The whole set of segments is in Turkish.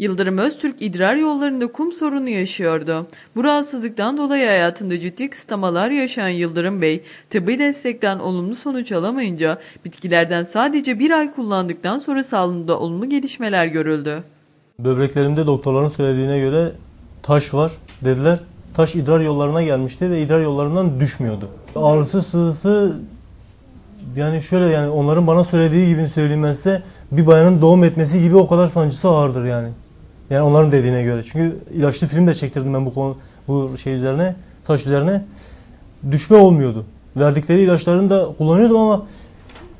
Yıldırım Öztürk idrar yollarında kum sorunu yaşıyordu. Bu rahatsızlıktan dolayı hayatında ciddi kısıtlamalar yaşayan Yıldırım Bey, tıbbi destekten olumlu sonuç alamayınca bitkilerden sadece bir ay kullandıktan sonra sağlığında olumlu gelişmeler görüldü. Böbreklerimde doktorların söylediğine göre taş var dediler. Taş idrar yollarına gelmişti ve idrar yollarından düşmüyordu. Ağrısı, sızısı yani şöyle yani onların bana söylediği gibi söyleyeyim ben size bir bayanın doğum etmesi gibi o kadar sancısı ağırdır yani. Yani onların dediğine göre. Çünkü ilaçlı film de çektirdim ben bu konu bu şey üzerine, taş üzerine. Düşme olmuyordu. Verdikleri ilaçlarını da kullanıyordum ama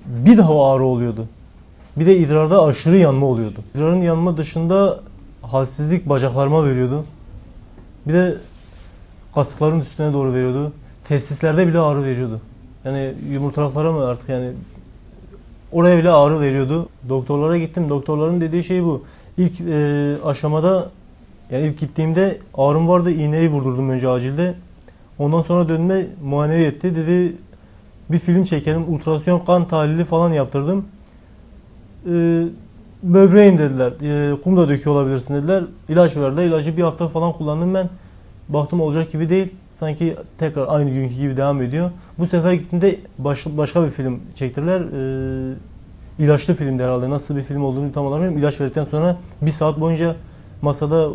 bir daha ağrı oluyordu. Bir de idrarda aşırı yanma oluyordu. İdrarın yanma dışında halsizlik bacaklarıma veriyordu. Bir de kasıkların üstüne doğru veriyordu. Testislerde bile ağrı veriyordu. Yani yumurtalıklara mı artık yani oraya bile ağrı veriyordu. Doktorlara gittim. Doktorların dediği şey bu. İlk e, aşamada yani ilk gittiğimde ağrım vardı. İğneyi vurdurdum önce acilde. Ondan sonra dönme muayene etti. Dedi bir film çekelim. Ultrason kan tahlili falan yaptırdım. E, böbreğin dediler. E, kum da döküyor olabilirsin dediler. İlaç verdiler. İlacı bir hafta falan kullandım ben. Baktım olacak gibi değil. Sanki tekrar aynı günkü gibi devam ediyor. Bu sefer gittiğimde baş, başka bir film çektirdiler. Ee, ilaçlı filmdi herhalde. Nasıl bir film olduğunu tam olarak bilmiyorum. İlaç verdikten sonra bir saat boyunca masada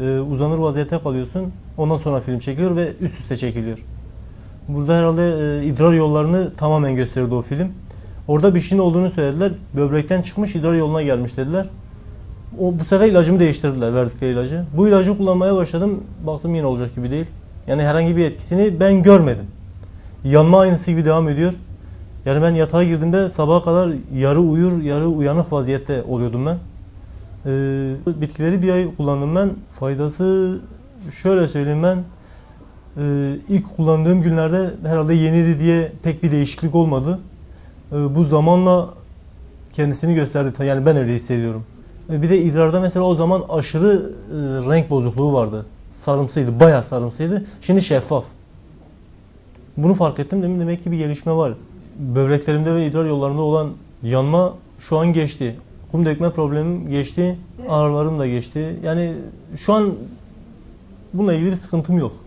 e, uzanır vaziyette kalıyorsun. Ondan sonra film çekiliyor ve üst üste çekiliyor. Burada herhalde e, idrar yollarını tamamen gösteriyordu o film. Orada bir şeyin olduğunu söylediler. Böbrekten çıkmış idrar yoluna gelmiş dediler. O, bu sefer ilacımı değiştirdiler verdikleri ilacı. Bu ilacı kullanmaya başladım. Baktım yine olacak gibi değil. Yani herhangi bir etkisini ben görmedim. Yanma aynısı gibi devam ediyor. Yani ben yatağa girdiğimde sabaha kadar yarı uyur, yarı uyanık vaziyette oluyordum ben. Ee, bitkileri bir ay kullandım ben. Faydası şöyle söyleyeyim ben. Ee, ilk kullandığım günlerde herhalde yeniydi diye pek bir değişiklik olmadı. Ee, bu zamanla kendisini gösterdi. Yani ben öyle hissediyorum. Ee, Bir de idrarda mesela o zaman aşırı e, renk bozukluğu vardı. Sarımsıydı, bayağı sarımsıydı. Şimdi şeffaf. Bunu fark ettim demin demek ki bir gelişme var. Böbreklerimde ve idrar yollarında olan yanma şu an geçti. Kum dökme problemim geçti. Ağrılarım da geçti. Yani şu an bununla ilgili bir sıkıntım yok.